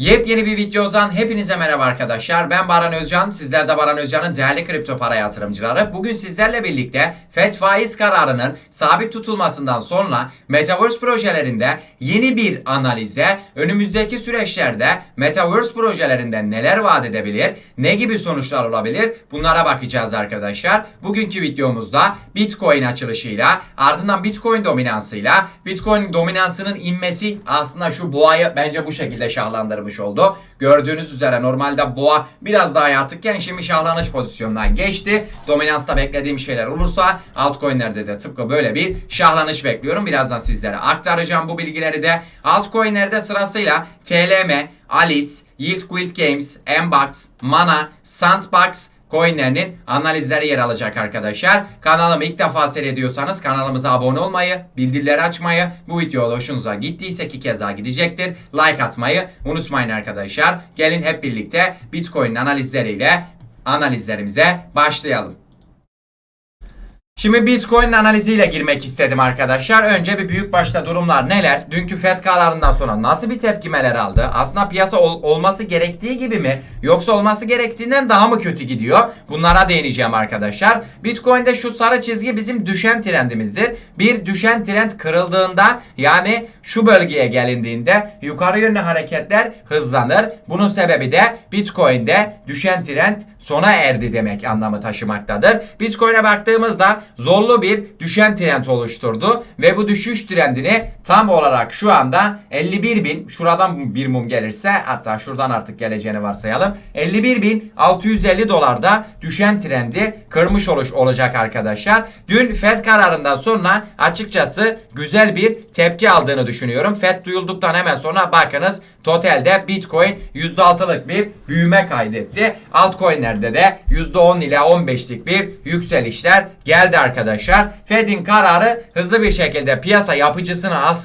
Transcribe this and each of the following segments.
Yepyeni bir videodan hepinize merhaba arkadaşlar. Ben Baran Özcan. Sizler de Baran Özcan'ın değerli kripto para yatırımcıları. Bugün sizlerle birlikte FED faiz kararının sabit tutulmasından sonra Metaverse projelerinde yeni bir analize, önümüzdeki süreçlerde Metaverse projelerinde neler vaat edebilir, ne gibi sonuçlar olabilir bunlara bakacağız arkadaşlar. Bugünkü videomuzda Bitcoin açılışıyla ardından Bitcoin dominansıyla Bitcoin dominansının inmesi aslında şu boğayı bence bu şekilde şahlandırmış oldu. Gördüğünüz üzere normalde boğa biraz daha yatıkken şimdi şahlanış pozisyonundan geçti. Dominansta beklediğim şeyler olursa altcoin'lerde de tıpkı böyle bir şahlanış bekliyorum. Birazdan sizlere aktaracağım bu bilgileri de. Altcoin'lerde sırasıyla TLM, Alice, Yield Guild Games, Mbox, Mana, Sandbox, coinlerinin analizleri yer alacak arkadaşlar. Kanalımı ilk defa seyrediyorsanız kanalımıza abone olmayı, bildirileri açmayı, bu video hoşunuza gittiyse ki keza gidecektir. Like atmayı unutmayın arkadaşlar. Gelin hep birlikte Bitcoin analizleriyle analizlerimize başlayalım. Şimdi Bitcoin analiziyle girmek istedim arkadaşlar. Önce bir büyük başta durumlar neler? Dünkü FED kararından sonra nasıl bir tepkimeler aldı? Aslında piyasa ol- olması gerektiği gibi mi? Yoksa olması gerektiğinden daha mı kötü gidiyor? Bunlara değineceğim arkadaşlar. Bitcoin'de şu sarı çizgi bizim düşen trendimizdir. Bir düşen trend kırıldığında yani şu bölgeye gelindiğinde yukarı yönlü hareketler hızlanır. Bunun sebebi de Bitcoin'de düşen trend sona erdi demek anlamı taşımaktadır. Bitcoin'e baktığımızda zorlu bir düşen trend oluşturdu ve bu düşüş trendini tam olarak şu anda 51 bin şuradan bir mum gelirse hatta şuradan artık geleceğini varsayalım 51 bin 650 dolarda düşen trendi kırmış oluş olacak arkadaşlar. Dün Fed kararından sonra açıkçası güzel bir tepki aldığını düşünüyorum. Fed duyulduktan hemen sonra bakınız totalde Bitcoin %6'lık bir büyüme kaydetti. Altcoin'lerde de %10 ile 15'lik bir yükselişler geldi arkadaşlar. Fed'in kararı hızlı bir şekilde piyasa yapıcısını aslında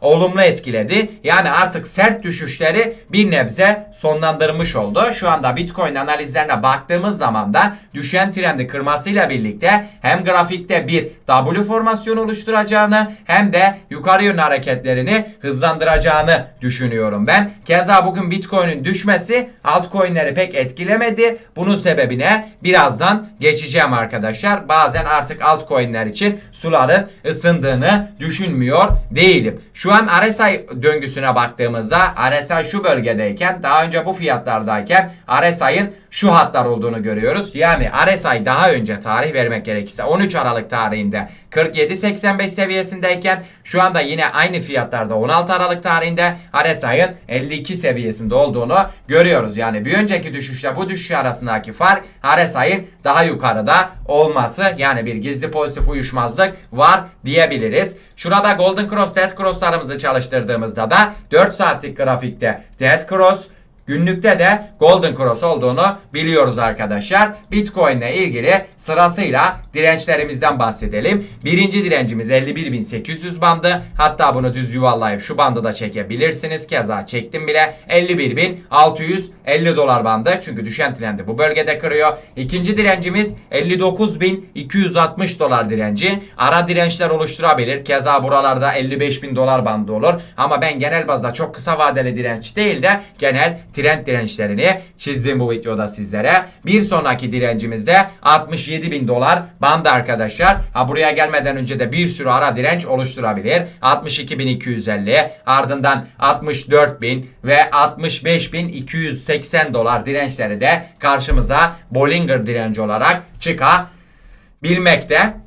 olumlu etkiledi. Yani artık sert düşüşleri bir nebze sonlandırmış oldu. Şu anda Bitcoin analizlerine baktığımız zaman da düşen trendi kırmasıyla birlikte hem grafikte bir W formasyonu oluşturacağını hem de yukarı yönlü hareketlerini hızlandıracağını düşünüyorum ben. Keza bugün Bitcoin'in düşmesi altcoin'leri pek etkilemedi. Bunun sebebine birazdan geçeceğim arkadaşlar. Bazen artık altcoin'ler için suların ısındığını düşünmüyor değilim. Şu an RSI döngüsüne baktığımızda RSI şu bölgedeyken daha önce bu fiyatlardayken RSI'ın şu hatlar olduğunu görüyoruz. Yani RSI daha önce tarih vermek gerekirse 13 Aralık tarihinde 47.85 seviyesindeyken şu anda yine aynı fiyatlarda 16 Aralık tarihinde RSI'ın 52 seviyesinde olduğunu görüyoruz. Yani bir önceki düşüşle bu düşüş arasındaki fark RSI'ın daha yukarıda olması yani bir gizli pozitif uyuşmazlık var diyebiliriz. Şurada Golden Cross, Dead Cross'larımızı çalıştırdığımızda da 4 saatlik grafikte Dead Cross Günlükte de Golden Cross olduğunu biliyoruz arkadaşlar. Bitcoin ile ilgili sırasıyla dirençlerimizden bahsedelim. Birinci direncimiz 51.800 bandı. Hatta bunu düz yuvarlayıp şu bandı da çekebilirsiniz. Keza çektim bile. 51.650 dolar bandı. Çünkü düşen trendi bu bölgede kırıyor. İkinci direncimiz 59.260 dolar direnci. Ara dirençler oluşturabilir. Keza buralarda 55.000 dolar bandı olur. Ama ben genel bazda çok kısa vadeli direnç değil de genel trend dirençlerini çizdim bu videoda sizlere. Bir sonraki direncimiz de 67 bin dolar bandı arkadaşlar. Ha buraya gelmeden önce de bir sürü ara direnç oluşturabilir. 62.250 ardından 64.000 ve 65.280 dolar dirençleri de karşımıza Bollinger direnci olarak çıkabilmekte.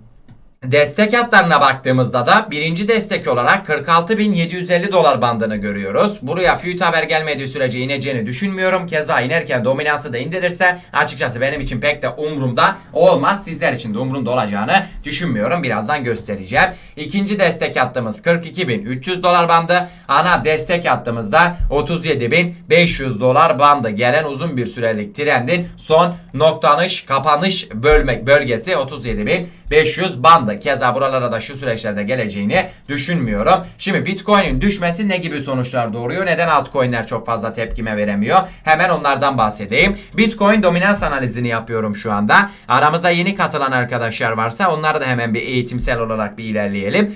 Destek hatlarına baktığımızda da birinci destek olarak 46.750 dolar bandını görüyoruz. Buraya FÜİT haber gelmediği sürece ineceğini düşünmüyorum. Keza inerken dominansı da indirirse açıkçası benim için pek de umurumda olmaz. Sizler için de umurumda olacağını düşünmüyorum. Birazdan göstereceğim. İkinci destek hattımız 42.300 dolar bandı. Ana destek hattımızda 37.500 dolar bandı. Gelen uzun bir sürelik trendin son noktanış kapanış bölmek bölgesi 37.500 bandı. Keza buralara da şu süreçlerde geleceğini düşünmüyorum. Şimdi Bitcoin'in düşmesi ne gibi sonuçlar doğuruyor? Neden altcoin'ler çok fazla tepkime veremiyor? Hemen onlardan bahsedeyim. Bitcoin dominans analizini yapıyorum şu anda. Aramıza yeni katılan arkadaşlar varsa onları da hemen bir eğitimsel olarak bir ilerleyelim.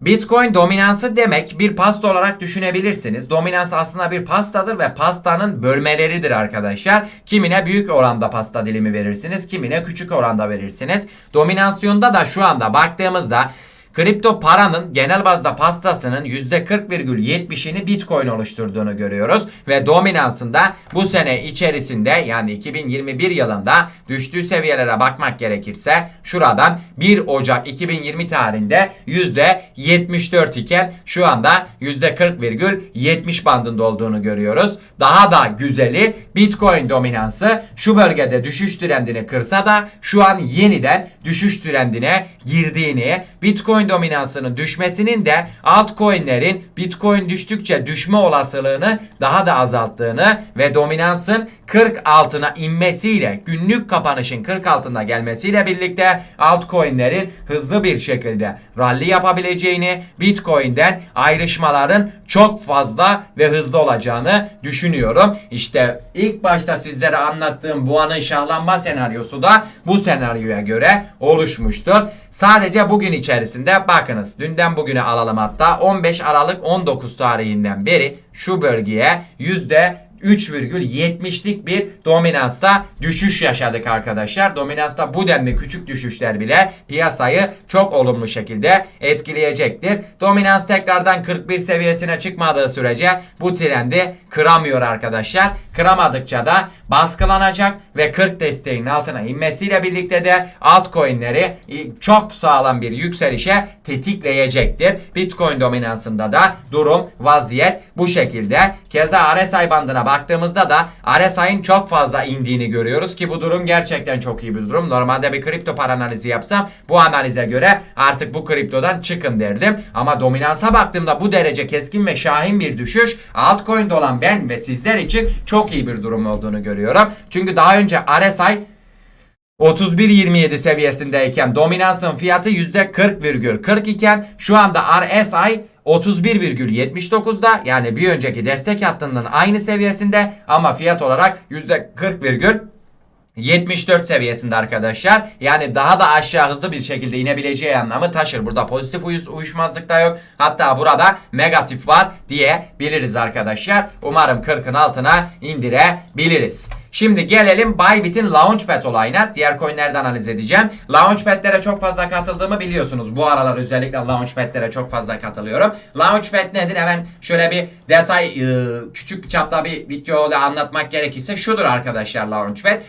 Bitcoin dominansı demek bir pasta olarak düşünebilirsiniz. Dominans aslında bir pastadır ve pastanın bölmeleridir arkadaşlar. Kimine büyük oranda pasta dilimi verirsiniz, kimine küçük oranda verirsiniz. Dominasyonda da şu anda baktığımızda Kripto paranın genel bazda pastasının %40,70'ini Bitcoin oluşturduğunu görüyoruz. Ve dominansında bu sene içerisinde yani 2021 yılında düştüğü seviyelere bakmak gerekirse şuradan 1 Ocak 2020 tarihinde %74 iken şu anda %40,70 bandında olduğunu görüyoruz. Daha da güzeli Bitcoin dominansı şu bölgede düşüş trendini kırsa da şu an yeniden düşüş trendine girdiğini, Bitcoin dominansının düşmesinin de altcoin'lerin Bitcoin düştükçe düşme olasılığını daha da azalttığını ve dominansın 40 altına inmesiyle günlük kapanışın 40 altında gelmesiyle birlikte altcoin'lerin hızlı bir şekilde rally yapabileceğini, Bitcoin'den ayrışmaların çok fazla ve hızlı olacağını düşünüyorum. İşte ilk başta sizlere anlattığım bu anın şahlanma senaryosu da bu senaryoya göre oluşmuştur. Sadece bugün içerisinde bakınız dünden bugüne alalım hatta 15 Aralık 19 tarihinden beri şu bölgeye yüzde 3,70'lik bir dominansta düşüş yaşadık arkadaşlar. Dominansta bu denli küçük düşüşler bile piyasayı çok olumlu şekilde etkileyecektir. Dominans tekrardan 41 seviyesine çıkmadığı sürece bu trendi kıramıyor arkadaşlar. Kıramadıkça da baskılanacak ve 40 desteğinin altına inmesiyle birlikte de altcoin'leri çok sağlam bir yükselişe tetikleyecektir. Bitcoin dominansında da durum, vaziyet bu şekilde. Keza RSI bandına baktığımızda da RSI'nin çok fazla indiğini görüyoruz ki bu durum gerçekten çok iyi bir durum. Normalde bir kripto para analizi yapsam bu analize göre artık bu kriptodan çıkın derdim. Ama dominansa baktığımda bu derece keskin ve şahin bir düşüş altcoin'de olan ben ve sizler için çok iyi bir durum olduğunu görüyorum. Çünkü daha önce RSI 31.27 seviyesindeyken dominansın fiyatı %40,40 iken şu anda RSI 31,79'da yani bir önceki destek hattının aynı seviyesinde ama fiyat olarak %40, 74 seviyesinde arkadaşlar. Yani daha da aşağı hızlı bir şekilde inebileceği anlamı taşır. Burada pozitif uyuş, uyuşmazlık da yok. Hatta burada negatif var diyebiliriz arkadaşlar. Umarım 40'ın altına indirebiliriz. Şimdi gelelim Bybit'in Launchpad olayına. Diğer coinlerden analiz edeceğim. Launchpad'lere çok fazla katıldığımı biliyorsunuz. Bu aralar özellikle Launchpad'lere çok fazla katılıyorum. Launchpad nedir? Hemen şöyle bir detay küçük çapta bir videoda anlatmak gerekirse şudur arkadaşlar Launchpad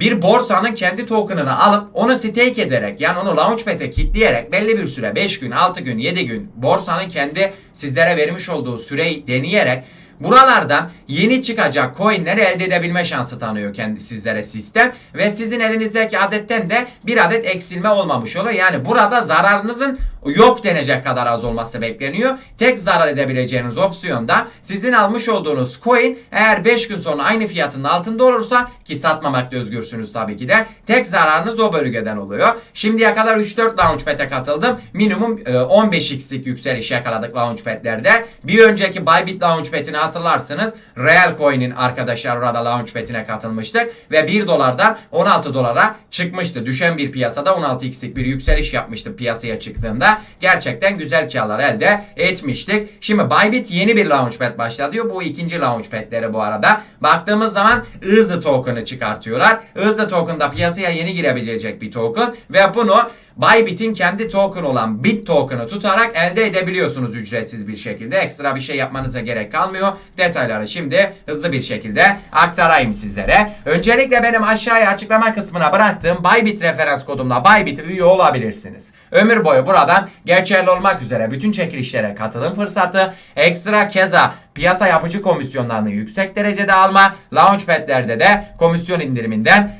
bir borsanın kendi token'ını alıp onu stake ederek yani onu launchpad'e kilitleyerek belli bir süre 5 gün, 6 gün, 7 gün borsanın kendi sizlere vermiş olduğu süreyi deneyerek Buralardan yeni çıkacak coinleri elde edebilme şansı tanıyor kendi sizlere sistem ve sizin elinizdeki adetten de bir adet eksilme olmamış oluyor. Yani burada zararınızın yok denecek kadar az olması bekleniyor. Tek zarar edebileceğiniz opsiyon da sizin almış olduğunuz coin eğer 5 gün sonra aynı fiyatın altında olursa ki satmamakta özgürsünüz tabii ki de tek zararınız o bölgeden oluyor. Şimdiye kadar 3-4 launchpad'e katıldım. Minimum 15x'lik e, yükseliş yakaladık launchpad'lerde. Bir önceki Bybit launchpad'ini hatırlarsınız. Real Coin'in arkadaşlar orada launchpad'ine katılmıştık ve 1 dolardan 16 dolara çıkmıştı. Düşen bir piyasada 16x'lik bir yükseliş yapmıştı piyasaya çıktığında. Gerçekten güzel karlar elde etmiştik. Şimdi Bybit yeni bir launchpad başlatıyor. Bu ikinci launchpad'leri bu arada. Baktığımız zaman Easy token'ı çıkartıyorlar. Easy token da piyasaya yeni girebilecek bir token ve bunu Bybit'in kendi token olan Bit token'ı tutarak elde edebiliyorsunuz ücretsiz bir şekilde. Ekstra bir şey yapmanıza gerek kalmıyor. Detayları şimdi hızlı bir şekilde aktarayım sizlere. Öncelikle benim aşağıya açıklama kısmına bıraktığım Bybit referans kodumla Bybit üye olabilirsiniz. Ömür boyu buradan geçerli olmak üzere bütün çekilişlere katılım fırsatı, ekstra keza piyasa yapıcı komisyonlarını yüksek derecede alma, launchpad'lerde de komisyon indiriminden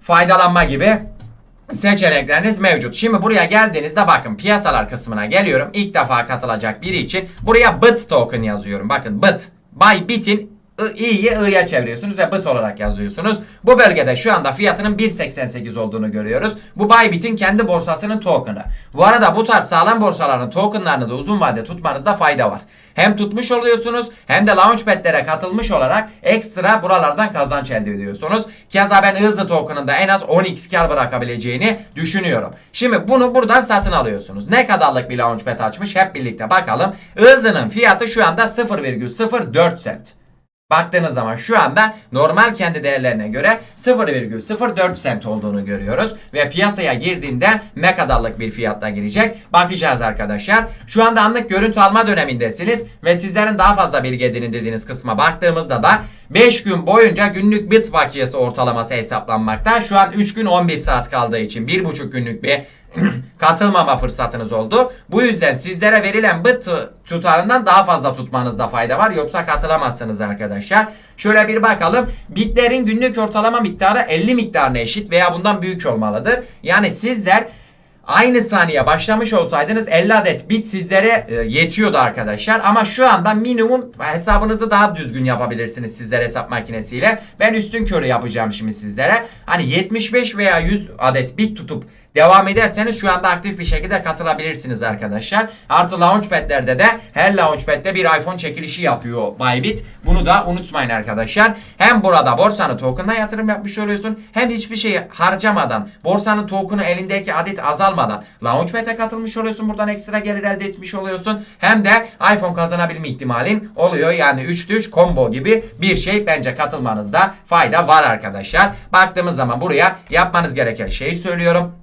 faydalanma gibi seçenekleriniz mevcut. Şimdi buraya geldiğinizde bakın piyasalar kısmına geliyorum. İlk defa katılacak biri için buraya BIT token yazıyorum. Bakın BIT. Bybit'in I- i'yi i'ya çeviriyorsunuz ve bit olarak yazıyorsunuz. Bu bölgede şu anda fiyatının 1.88 olduğunu görüyoruz. Bu Bybit'in kendi borsasının token'ı. Bu arada bu tarz sağlam borsaların tokenlarını da uzun vade tutmanızda fayda var. Hem tutmuş oluyorsunuz hem de launchpad'lere katılmış olarak ekstra buralardan kazanç elde ediyorsunuz. Keza ben hızlı token'ında en az 10x kar bırakabileceğini düşünüyorum. Şimdi bunu buradan satın alıyorsunuz. Ne kadarlık bir launchpad açmış hep birlikte bakalım. Hızlı'nın fiyatı şu anda 0,04 cent. Baktığınız zaman şu anda normal kendi değerlerine göre 0,04 sent olduğunu görüyoruz. Ve piyasaya girdiğinde ne kadarlık bir fiyatla girecek bakacağız arkadaşlar. Şu anda anlık görüntü alma dönemindesiniz ve sizlerin daha fazla bilgi edinin dediğiniz kısma baktığımızda da 5 gün boyunca günlük bit bakiyesi ortalaması hesaplanmakta. Şu an 3 gün 11 saat kaldığı için 1,5 günlük bir katılmama fırsatınız oldu. Bu yüzden sizlere verilen bit tutarından daha fazla tutmanızda fayda var. Yoksa katılamazsınız arkadaşlar. Şöyle bir bakalım. Bitlerin günlük ortalama miktarı 50 miktarına eşit veya bundan büyük olmalıdır. Yani sizler Aynı saniye başlamış olsaydınız 50 adet bit sizlere e, yetiyordu arkadaşlar. Ama şu anda minimum hesabınızı daha düzgün yapabilirsiniz sizler hesap makinesiyle. Ben üstün körü yapacağım şimdi sizlere. Hani 75 veya 100 adet bit tutup devam ederseniz şu anda aktif bir şekilde katılabilirsiniz arkadaşlar. Artı launchpad'lerde de her launchpad'de bir iPhone çekilişi yapıyor Bybit. Bunu da unutmayın arkadaşlar. Hem burada borsanın token'ına yatırım yapmış oluyorsun hem hiçbir şey harcamadan borsanın token'ı elindeki adet azalmadan launchpad'e katılmış oluyorsun. Buradan ekstra gelir elde etmiş oluyorsun. Hem de iPhone kazanabilme ihtimalin oluyor. Yani 3'lü 3 combo gibi bir şey bence katılmanızda fayda var arkadaşlar. Baktığımız zaman buraya yapmanız gereken şeyi söylüyorum.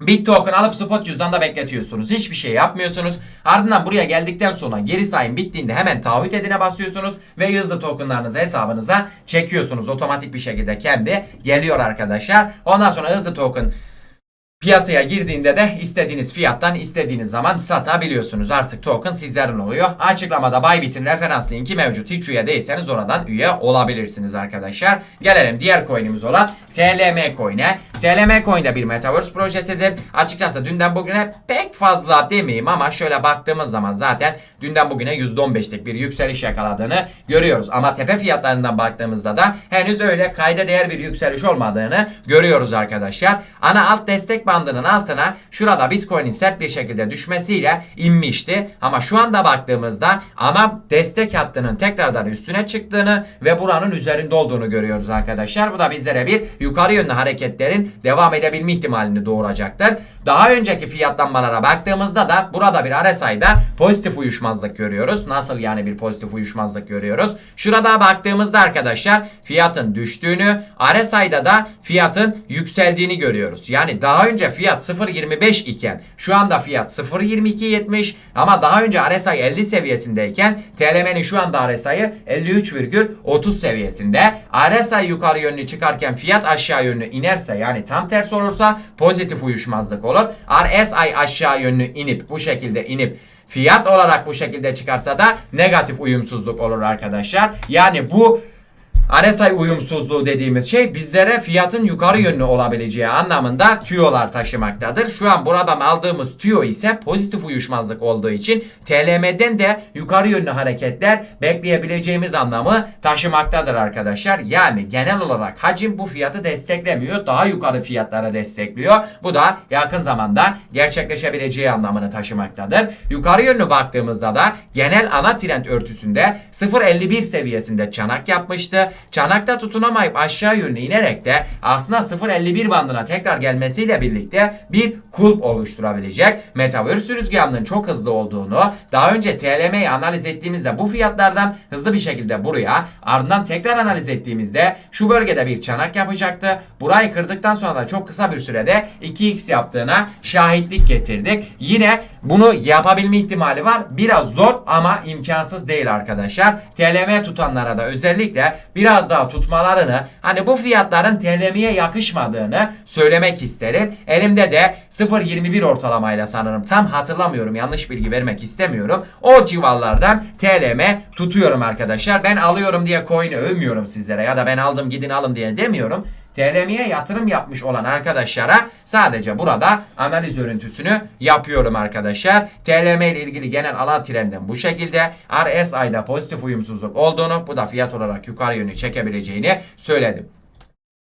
Bit token alıp spot cüzdanda bekletiyorsunuz. Hiçbir şey yapmıyorsunuz. Ardından buraya geldikten sonra geri sayım bittiğinde hemen taahhüt edine basıyorsunuz ve hızlı tokenlarınızı hesabınıza çekiyorsunuz. Otomatik bir şekilde kendi geliyor arkadaşlar. Ondan sonra hızlı token Piyasaya girdiğinde de istediğiniz fiyattan istediğiniz zaman satabiliyorsunuz. Artık token sizlerin oluyor. Açıklamada Bybit'in referans linki mevcut. Hiç üye değilseniz oradan üye olabilirsiniz arkadaşlar. Gelelim diğer coin'imiz olan TLM coin'e. TLM coin de bir metaverse projesidir. Açıkçası dünden bugüne pek fazla demeyeyim ama şöyle baktığımız zaman zaten dünden bugüne %15'lik bir yükseliş yakaladığını görüyoruz. Ama tepe fiyatlarından baktığımızda da henüz öyle kayda değer bir yükseliş olmadığını görüyoruz arkadaşlar. Ana alt destek bandının altına şurada Bitcoin'in sert bir şekilde düşmesiyle inmişti. Ama şu anda baktığımızda ana destek hattının tekrardan üstüne çıktığını ve buranın üzerinde olduğunu görüyoruz arkadaşlar. Bu da bizlere bir yukarı yönlü hareketlerin devam edebilme ihtimalini doğuracaktır. Daha önceki fiyatlanmalara baktığımızda da burada bir RSI'da pozitif uyuşmazlık görüyoruz. Nasıl yani bir pozitif uyuşmazlık görüyoruz? Şurada baktığımızda arkadaşlar fiyatın düştüğünü, RSI'da da fiyatın yükseldiğini görüyoruz. Yani daha önce fiyat 0.25 iken şu anda fiyat 0.22.70 ama daha önce RSI 50 seviyesindeyken TLM'nin şu anda RSI'yi 53,30 seviyesinde. RSI yukarı yönlü çıkarken fiyat aşağı yönlü inerse yani tam tersi olursa pozitif uyuşmazlık olur. RSI aşağı yönlü inip bu şekilde inip fiyat olarak bu şekilde çıkarsa da negatif uyumsuzluk olur arkadaşlar. Yani bu RSI uyumsuzluğu dediğimiz şey bizlere fiyatın yukarı yönlü olabileceği anlamında tüyolar taşımaktadır. Şu an buradan aldığımız tüyo ise pozitif uyuşmazlık olduğu için TLM'den de yukarı yönlü hareketler bekleyebileceğimiz anlamı taşımaktadır arkadaşlar. Yani genel olarak hacim bu fiyatı desteklemiyor. Daha yukarı fiyatlara destekliyor. Bu da yakın zamanda gerçekleşebileceği anlamını taşımaktadır. Yukarı yönlü baktığımızda da genel ana trend örtüsünde 0.51 seviyesinde çanak yapmıştı. Çanakta tutunamayıp aşağı yönlü inerek de aslında 0.51 bandına tekrar gelmesiyle birlikte bir kulp oluşturabilecek. Metaverse rüzgarının çok hızlı olduğunu daha önce TLM'yi analiz ettiğimizde bu fiyatlardan hızlı bir şekilde buraya ardından tekrar analiz ettiğimizde şu bölgede bir çanak yapacaktı. Burayı kırdıktan sonra da çok kısa bir sürede 2x yaptığına şahitlik getirdik. Yine bunu yapabilme ihtimali var. Biraz zor ama imkansız değil arkadaşlar. TLM tutanlara da özellikle biraz daha tutmalarını hani bu fiyatların TLM'ye yakışmadığını söylemek isterim. Elimde de 0.21 ortalamayla sanırım tam hatırlamıyorum yanlış bilgi vermek istemiyorum. O civarlardan TLM tutuyorum arkadaşlar. Ben alıyorum diye coin'i övmüyorum sizlere ya da ben aldım gidin alın diye demiyorum. TLM'ye yatırım yapmış olan arkadaşlara sadece burada analiz örüntüsünü yapıyorum arkadaşlar. TLM ile ilgili genel alan trendin bu şekilde. RSI'da pozitif uyumsuzluk olduğunu bu da fiyat olarak yukarı yönü çekebileceğini söyledim.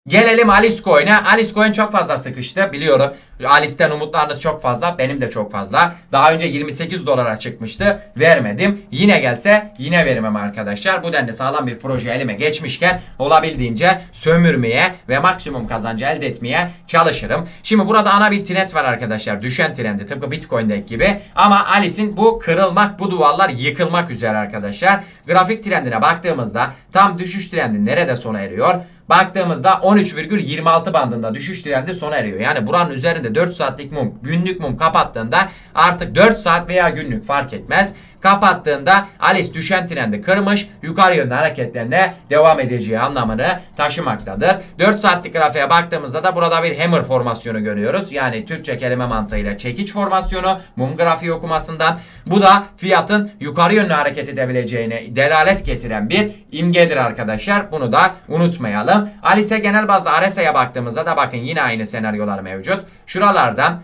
Gelelim Alice Coin'e. Alice Coin çok fazla sıkıştı biliyorum. Alice'ten umutlarınız çok fazla. Benim de çok fazla. Daha önce 28 dolara çıkmıştı. Vermedim. Yine gelse yine vermem arkadaşlar. Bu denli sağlam bir proje elime geçmişken olabildiğince sömürmeye ve maksimum kazancı elde etmeye çalışırım. Şimdi burada ana bir trend var arkadaşlar. Düşen trendi tıpkı Bitcoin'deki gibi. Ama Alice'in bu kırılmak, bu duvarlar yıkılmak üzere arkadaşlar. Grafik trendine baktığımızda tam düşüş trendi nerede sona eriyor? Baktığımızda 13,26 bandında düşüş trendi sona eriyor. Yani buranın üzerinde 4 saatlik mum, günlük mum kapattığında artık 4 saat veya günlük fark etmez. Kapattığında Alice düşen trendi kırmış, yukarı yönde hareketlerine devam edeceği anlamını taşımaktadır. 4 saatlik grafiğe baktığımızda da burada bir hammer formasyonu görüyoruz. Yani Türkçe kelime mantığıyla çekiç formasyonu mum grafiği okumasından. Bu da fiyatın yukarı yönlü hareket edebileceğine delalet getiren bir imgedir arkadaşlar. Bunu da unutmayalım. Alice genel bazda RSI'ye baktığımızda da bakın yine aynı senaryolar mevcut. Şuralardan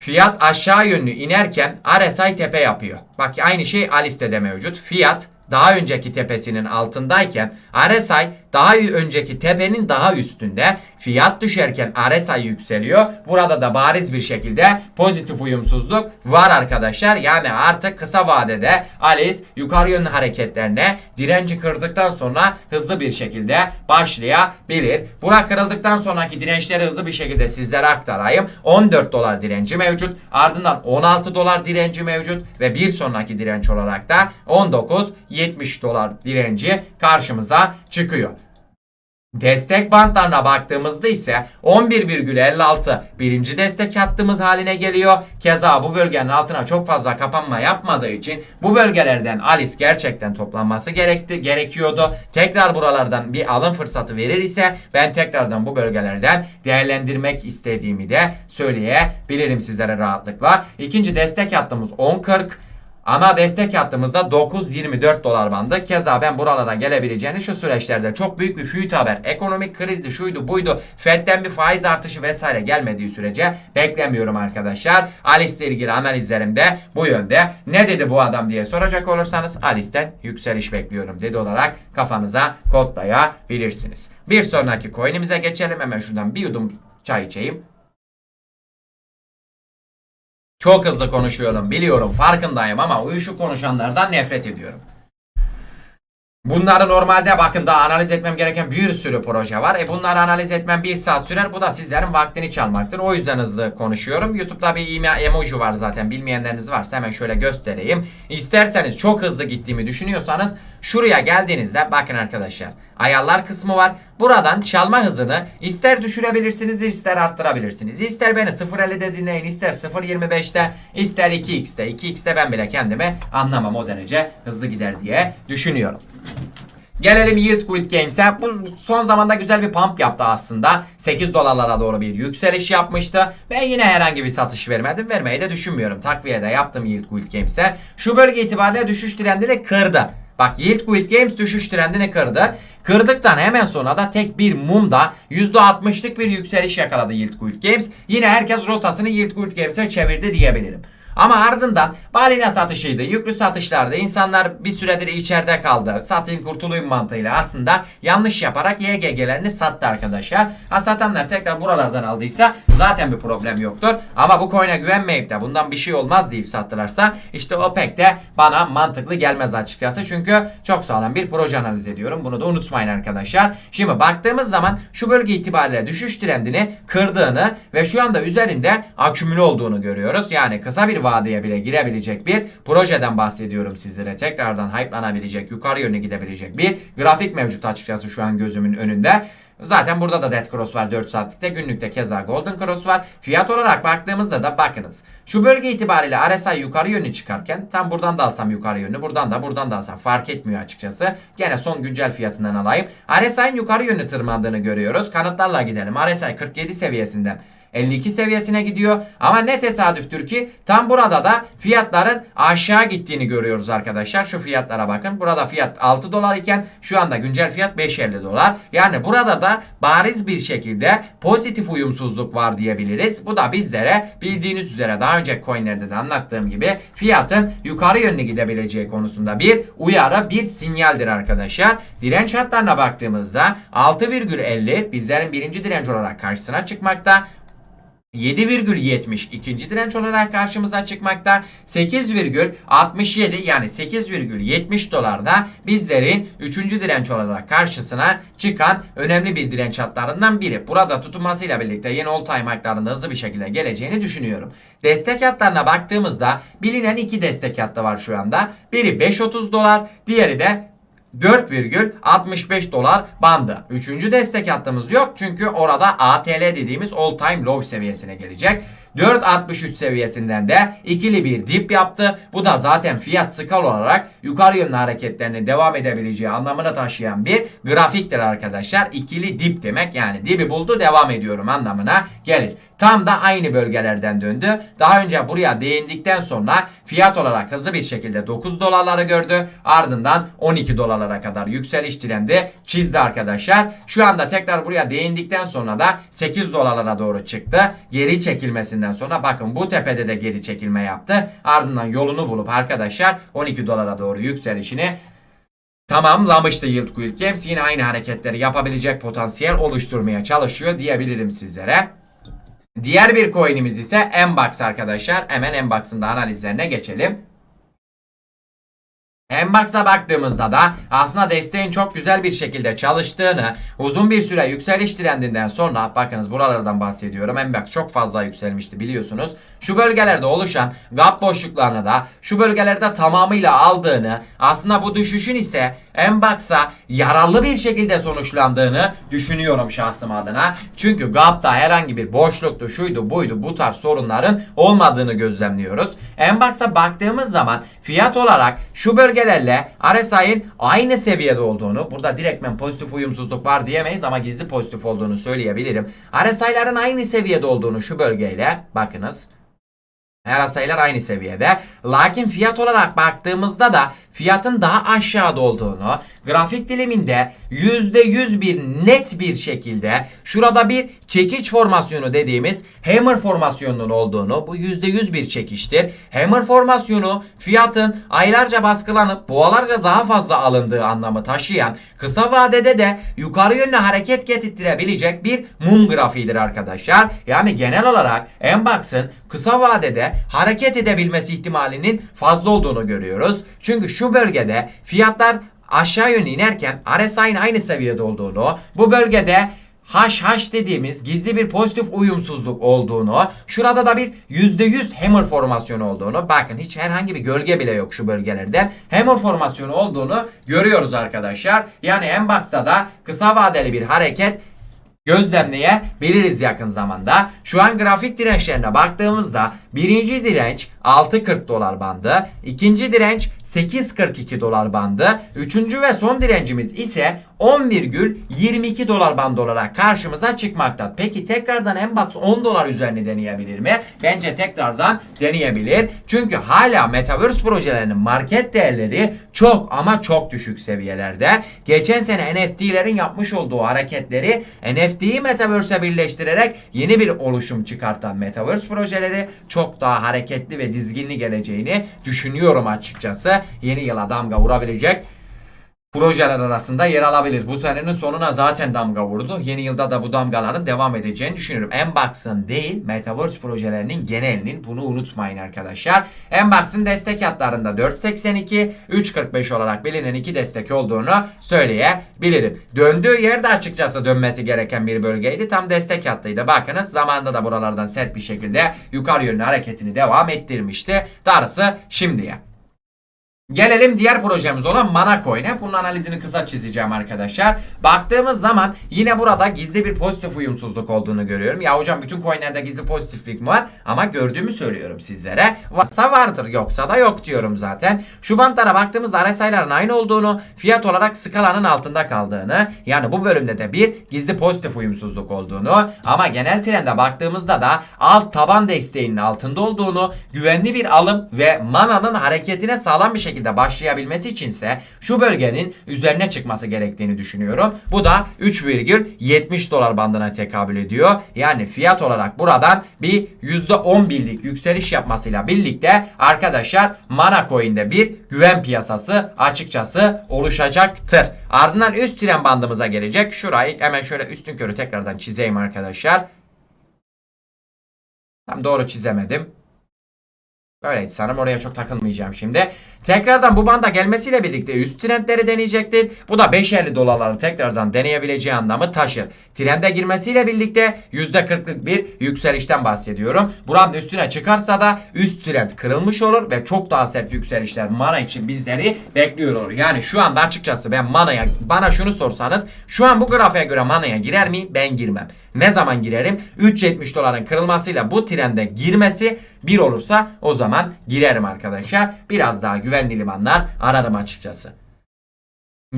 Fiyat aşağı yönlü inerken RSI tepe yapıyor. Bak aynı şey Alice'de de mevcut. Fiyat daha önceki tepesinin altındayken RSI daha önceki tepenin daha üstünde. Fiyat düşerken RSI yükseliyor. Burada da bariz bir şekilde pozitif uyumsuzluk var arkadaşlar. Yani artık kısa vadede Alice yukarı yönlü hareketlerine direnci kırdıktan sonra hızlı bir şekilde başlayabilir. Bura kırıldıktan sonraki dirençleri hızlı bir şekilde sizlere aktarayım. 14 dolar direnci mevcut. Ardından 16 dolar direnci mevcut ve bir sonraki direnç olarak da 19.70 dolar direnci karşımıza çıkıyor. Destek bantlarına baktığımızda ise 11,56 birinci destek hattımız haline geliyor. Keza bu bölgenin altına çok fazla kapanma yapmadığı için bu bölgelerden Alice gerçekten toplanması gerekti, gerekiyordu. Tekrar buralardan bir alım fırsatı verir ise ben tekrardan bu bölgelerden değerlendirmek istediğimi de söyleyebilirim sizlere rahatlıkla. İkinci destek hattımız 10.40 Ana destek hattımızda 9.24 dolar bandı. Keza ben buralara gelebileceğini şu süreçlerde çok büyük bir füyüt haber. Ekonomik krizdi, şuydu, buydu. Fed'den bir faiz artışı vesaire gelmediği sürece beklemiyorum arkadaşlar. Alice ile ilgili analizlerim de bu yönde. Ne dedi bu adam diye soracak olursanız Alice'den yükseliş bekliyorum dedi olarak kafanıza kodlayabilirsiniz. Bir sonraki coin'imize geçelim. Hemen şuradan bir yudum çay içeyim. Çok hızlı konuşuyorum biliyorum farkındayım ama uyuşuk konuşanlardan nefret ediyorum. Bunları normalde bakın daha analiz etmem gereken bir sürü proje var. E bunları analiz etmem bir saat sürer. Bu da sizlerin vaktini çalmaktır. O yüzden hızlı konuşuyorum. YouTube'da bir emoji var zaten. Bilmeyenleriniz varsa hemen şöyle göstereyim. İsterseniz çok hızlı gittiğimi düşünüyorsanız şuraya geldiğinizde bakın arkadaşlar. Ayarlar kısmı var. Buradan çalma hızını ister düşürebilirsiniz ister arttırabilirsiniz. İster beni 0.50'de dinleyin ister 0.25'te ister 2x'te. 2x'te ben bile kendimi anlamam o derece hızlı gider diye düşünüyorum. Gelelim Yield Quit Games'e. Bu son zamanda güzel bir pump yaptı aslında. 8 dolarlara doğru bir yükseliş yapmıştı. Ben yine herhangi bir satış vermedim. Vermeyi de düşünmüyorum. Takviye de yaptım Yield Quit Games'e. Şu bölge itibariyle düşüş trendini kırdı. Bak Yield Quit Games düşüş trendini kırdı. Kırdıktan hemen sonra da tek bir mumda %60'lık bir yükseliş yakaladı Yield Quit Games. Yine herkes rotasını Yield Quit Games'e çevirdi diyebilirim. Ama ardından balina satışıydı. Yüklü satışlarda insanlar bir süredir içeride kaldı. Satayım kurtulayım mantığıyla aslında yanlış yaparak YGG'lerini sattı arkadaşlar. Ha satanlar tekrar buralardan aldıysa zaten bir problem yoktur. Ama bu coin'e güvenmeyip de bundan bir şey olmaz deyip sattılarsa işte o pek de bana mantıklı gelmez açıkçası. Çünkü çok sağlam bir proje analiz ediyorum. Bunu da unutmayın arkadaşlar. Şimdi baktığımız zaman şu bölge itibariyle düşüş trendini kırdığını ve şu anda üzerinde akümüle olduğunu görüyoruz. Yani kısa bir vadeye bile girebilecek bir projeden bahsediyorum sizlere. Tekrardan hype'lanabilecek, yukarı yönlü gidebilecek bir grafik mevcut açıkçası şu an gözümün önünde. Zaten burada da Dead Cross var 4 saatlikte. Günlükte keza Golden Cross var. Fiyat olarak baktığımızda da bakınız. Şu bölge itibariyle RSI yukarı yönlü çıkarken tam buradan da alsam yukarı yönlü buradan da buradan da alsam fark etmiyor açıkçası. Gene son güncel fiyatından alayım. RSI'nin yukarı yönlü tırmandığını görüyoruz. Kanıtlarla gidelim. RSI 47 seviyesinden 52 seviyesine gidiyor. Ama ne tesadüftür ki tam burada da fiyatların aşağı gittiğini görüyoruz arkadaşlar. Şu fiyatlara bakın. Burada fiyat 6 dolar iken şu anda güncel fiyat 5.50 dolar. Yani burada da bariz bir şekilde pozitif uyumsuzluk var diyebiliriz. Bu da bizlere bildiğiniz üzere daha önce coinlerde de anlattığım gibi fiyatın yukarı yönlü gidebileceği konusunda bir uyarı, bir sinyaldir arkadaşlar. Direnç hatlarına baktığımızda 6,50 bizlerin birinci direnç olarak karşısına çıkmakta. 7,70 ikinci direnç olarak karşımıza çıkmakta. 8,67 yani 8,70 dolarda bizlerin üçüncü direnç olarak karşısına çıkan önemli bir direnç hatlarından biri. Burada tutunmasıyla birlikte yeni all time high'larında hızlı bir şekilde geleceğini düşünüyorum. Destek hatlarına baktığımızda bilinen iki destek hattı var şu anda. Biri 5.30 dolar, diğeri de 4,65 dolar bandı. Üçüncü destek hattımız yok çünkü orada ATL dediğimiz all time low seviyesine gelecek. 4.63 seviyesinden de ikili bir dip yaptı. Bu da zaten fiyat skal olarak yukarı yönlü hareketlerinin devam edebileceği anlamına taşıyan bir grafiktir arkadaşlar. İkili dip demek yani dibi buldu devam ediyorum anlamına gelir. Tam da aynı bölgelerden döndü. Daha önce buraya değindikten sonra fiyat olarak hızlı bir şekilde 9 dolarları gördü. Ardından 12 dolarlara kadar yükseliş trendi çizdi arkadaşlar. Şu anda tekrar buraya değindikten sonra da 8 dolarlara doğru çıktı. Geri çekilmesinden sonra bakın bu tepede de geri çekilme yaptı. Ardından yolunu bulup arkadaşlar 12 dolara doğru yükselişini tamamlamıştı Yield Quilt Games. Yine aynı hareketleri yapabilecek potansiyel oluşturmaya çalışıyor diyebilirim sizlere. Diğer bir coin'imiz ise Mbox arkadaşlar. Hemen Mbox'ın da analizlerine geçelim. Mbox'a baktığımızda da aslında desteğin çok güzel bir şekilde çalıştığını, uzun bir süre yükseliş trendinden sonra bakınız buralardan bahsediyorum. Mbox çok fazla yükselmişti biliyorsunuz. Şu bölgelerde oluşan gap boşluklarını da şu bölgelerde tamamıyla aldığını, aslında bu düşüşün ise Mbox'a yararlı bir şekilde sonuçlandığını düşünüyorum şahsım adına. Çünkü gapta herhangi bir boşluktu, şuydu, buydu bu tarz sorunların olmadığını gözlemliyoruz. Mbox'a baktığımız zaman fiyat olarak şu bölgelerle RSI'nin aynı seviyede olduğunu, burada direktmen pozitif uyumsuzluk var diyemeyiz ama gizli pozitif olduğunu söyleyebilirim. RSI'ların aynı seviyede olduğunu şu bölgeyle bakınız. Her sayılar aynı seviyede. Lakin fiyat olarak baktığımızda da fiyatın daha aşağıda olduğunu, grafik diliminde %100 bir net bir şekilde şurada bir çekiç formasyonu dediğimiz hammer formasyonunun olduğunu, bu %100 bir çekiştir. Hammer formasyonu fiyatın aylarca baskılanıp boğalarca daha fazla alındığı anlamı taşıyan, kısa vadede de yukarı yönlü hareket getirtirebilecek bir mum grafiğidir arkadaşlar. Yani genel olarak Mbox'ın kısa vadede hareket edebilmesi ihtimalinin fazla olduğunu görüyoruz. Çünkü şu bölgede fiyatlar aşağı yönlü inerken RSI'nin aynı seviyede olduğunu, bu bölgede HH dediğimiz gizli bir pozitif uyumsuzluk olduğunu, şurada da bir %100 hammer formasyonu olduğunu, bakın hiç herhangi bir gölge bile yok şu bölgelerde. Hammer formasyonu olduğunu görüyoruz arkadaşlar. Yani Mbox'ta da kısa vadeli bir hareket gözlemleyebiliriz yakın zamanda. Şu an grafik dirençlerine baktığımızda birinci direnç 6.40 dolar bandı, ikinci direnç 8.42 dolar bandı, üçüncü ve son direncimiz ise 10,22 dolar bandı olarak karşımıza çıkmakta. Peki tekrardan Mbox 10 dolar üzerine deneyebilir mi? Bence tekrardan deneyebilir. Çünkü hala Metaverse projelerinin market değerleri çok ama çok düşük seviyelerde. Geçen sene NFT'lerin yapmış olduğu hareketleri NFT'yi Metaverse'e birleştirerek yeni bir oluşum çıkartan Metaverse projeleri çok daha hareketli ve dizginli geleceğini düşünüyorum açıkçası. Yeni yıla damga vurabilecek projeler arasında yer alabilir. Bu senenin sonuna zaten damga vurdu. Yeni yılda da bu damgaların devam edeceğini düşünüyorum. Mbox'ın değil Metaverse projelerinin genelinin bunu unutmayın arkadaşlar. Mbox'ın destek hatlarında 4.82, 3.45 olarak bilinen iki destek olduğunu söyleyebilirim. Döndüğü yerde açıkçası dönmesi gereken bir bölgeydi. Tam destek hattıydı. Bakınız zamanında da buralardan sert bir şekilde yukarı yönlü hareketini devam ettirmişti. Darısı şimdiye. Gelelim diğer projemiz olan Mana Coin'e. Bunun analizini kısa çizeceğim arkadaşlar. Baktığımız zaman yine burada gizli bir pozitif uyumsuzluk olduğunu görüyorum. Ya hocam bütün coinlerde gizli pozitiflik mi var? Ama gördüğümü söylüyorum sizlere. Varsa vardır yoksa da yok diyorum zaten. Şu bantlara baktığımızda RSI'ların aynı olduğunu, fiyat olarak skalanın altında kaldığını, yani bu bölümde de bir gizli pozitif uyumsuzluk olduğunu ama genel trende baktığımızda da alt taban desteğinin altında olduğunu, güvenli bir alım ve mananın hareketine sağlam bir şekilde başlayabilmesi içinse şu bölgenin üzerine çıkması gerektiğini düşünüyorum. Bu da 3,70 dolar bandına tekabül ediyor. Yani fiyat olarak buradan bir %11'lik yükseliş yapmasıyla birlikte arkadaşlar Mana Coin'de bir güven piyasası açıkçası oluşacaktır. Ardından üst tren bandımıza gelecek. Şurayı hemen şöyle üstün körü tekrardan çizeyim arkadaşlar. Tam doğru çizemedim. Öyleydi sanırım oraya çok takılmayacağım şimdi. Tekrardan bu banda gelmesiyle birlikte üst trendleri deneyecektir. Bu da 5.50 dolarları tekrardan deneyebileceği anlamı taşır. Trende girmesiyle birlikte %40'lık bir yükselişten bahsediyorum. Buranın üstüne çıkarsa da üst trend kırılmış olur ve çok daha sert yükselişler mana için bizleri bekliyor olur. Yani şu anda açıkçası ben manaya bana şunu sorsanız şu an bu grafiğe göre manaya girer miyim? Ben girmem. Ne zaman girerim? 3.70 doların kırılmasıyla bu trende girmesi bir olursa o zaman girerim arkadaşlar. Biraz daha güvenli limanlar ararım açıkçası.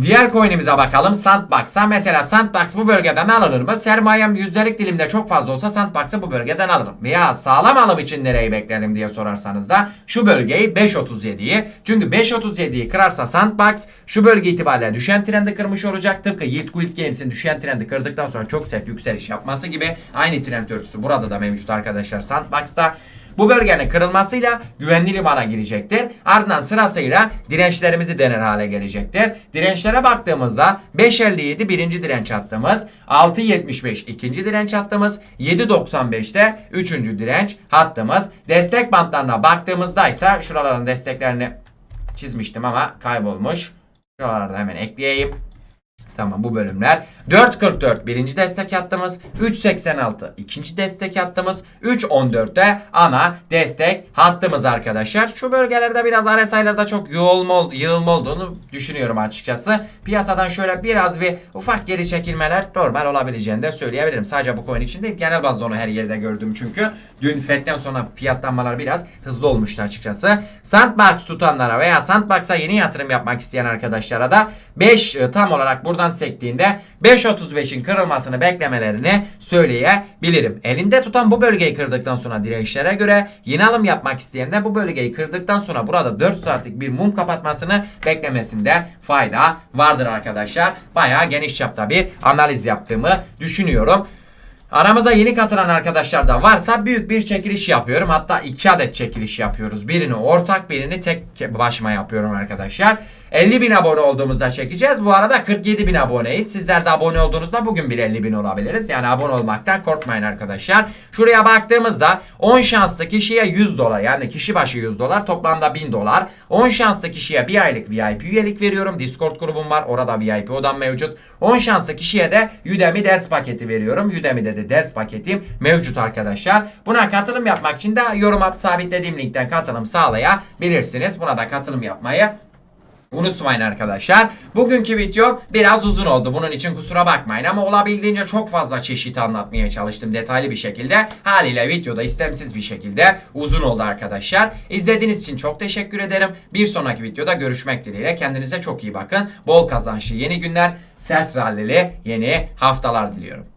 Diğer coin'imize bakalım. Sandbox'a. Mesela Sandbox bu bölgeden alınır mı? Sermayem yüzdelik dilimde çok fazla olsa Sandbox'ı bu bölgeden alırım. Veya sağlam alım için nereyi beklerim diye sorarsanız da şu bölgeyi 5.37'yi. Çünkü 5.37'yi kırarsa Sandbox şu bölge itibariyle düşen trendi kırmış olacak. Tıpkı Yield Guild Games'in düşen trendi kırdıktan sonra çok sert yükseliş yapması gibi aynı trend örtüsü burada da mevcut arkadaşlar Sandbox'ta. Bu bölgenin kırılmasıyla güvenli limana girecektir. Ardından sırasıyla dirençlerimizi dener hale gelecektir. Dirençlere baktığımızda 5.57 birinci direnç hattımız, 6.75 ikinci direnç hattımız, 7.95'te üçüncü direnç hattımız. Destek bantlarına baktığımızda ise şuraların desteklerini çizmiştim ama kaybolmuş. Şuralarda hemen ekleyeyim. Tamam bu bölümler. 4.44 birinci destek hattımız. 3.86 ikinci destek hattımız. 3.14'te ana destek hattımız arkadaşlar. Şu bölgelerde biraz RSI'larda çok yığılma, yığılma olduğunu düşünüyorum açıkçası. Piyasadan şöyle biraz bir ufak geri çekilmeler normal olabileceğini de söyleyebilirim. Sadece bu coin için değil genel bazda onu her yerde gördüm çünkü. Dün FED'den sonra fiyatlanmalar biraz hızlı olmuştu açıkçası. Sandbox tutanlara veya Sandbox'a yeni yatırım yapmak isteyen arkadaşlara da 5 tam olarak buradan sektiğinde 5.35'in kırılmasını beklemelerini söyleyebilirim. Elinde tutan bu bölgeyi kırdıktan sonra dirençlere göre yeni alım yapmak isteyen de bu bölgeyi kırdıktan sonra burada 4 saatlik bir mum kapatmasını beklemesinde fayda vardır arkadaşlar. Bayağı geniş çapta bir analiz yaptığımı düşünüyorum. Aramıza yeni katılan arkadaşlar da varsa büyük bir çekiliş yapıyorum. Hatta iki adet çekiliş yapıyoruz. Birini ortak birini tek başıma yapıyorum arkadaşlar. 50 bin abone olduğumuzda çekeceğiz. Bu arada 47 bin aboneyiz. Sizler de abone olduğunuzda bugün bile 50 bin olabiliriz. Yani abone olmaktan korkmayın arkadaşlar. Şuraya baktığımızda 10 şanslı kişiye 100 dolar yani kişi başı 100 dolar toplamda 1000 dolar. 10 şanslı kişiye bir aylık VIP üyelik veriyorum. Discord grubum var. Orada VIP odam mevcut. 10 şanslı kişiye de Udemy ders paketi veriyorum. Udemy'de de ders paketim mevcut arkadaşlar. Buna katılım yapmak için de yoruma sabitlediğim linkten katılım sağlayabilirsiniz. Buna da katılım yapmayı Unutmayın arkadaşlar. Bugünkü video biraz uzun oldu. Bunun için kusura bakmayın ama olabildiğince çok fazla çeşit anlatmaya çalıştım detaylı bir şekilde. Haliyle videoda istemsiz bir şekilde uzun oldu arkadaşlar. İzlediğiniz için çok teşekkür ederim. Bir sonraki videoda görüşmek dileğiyle. Kendinize çok iyi bakın. Bol kazançlı yeni günler, sert rallili yeni haftalar diliyorum.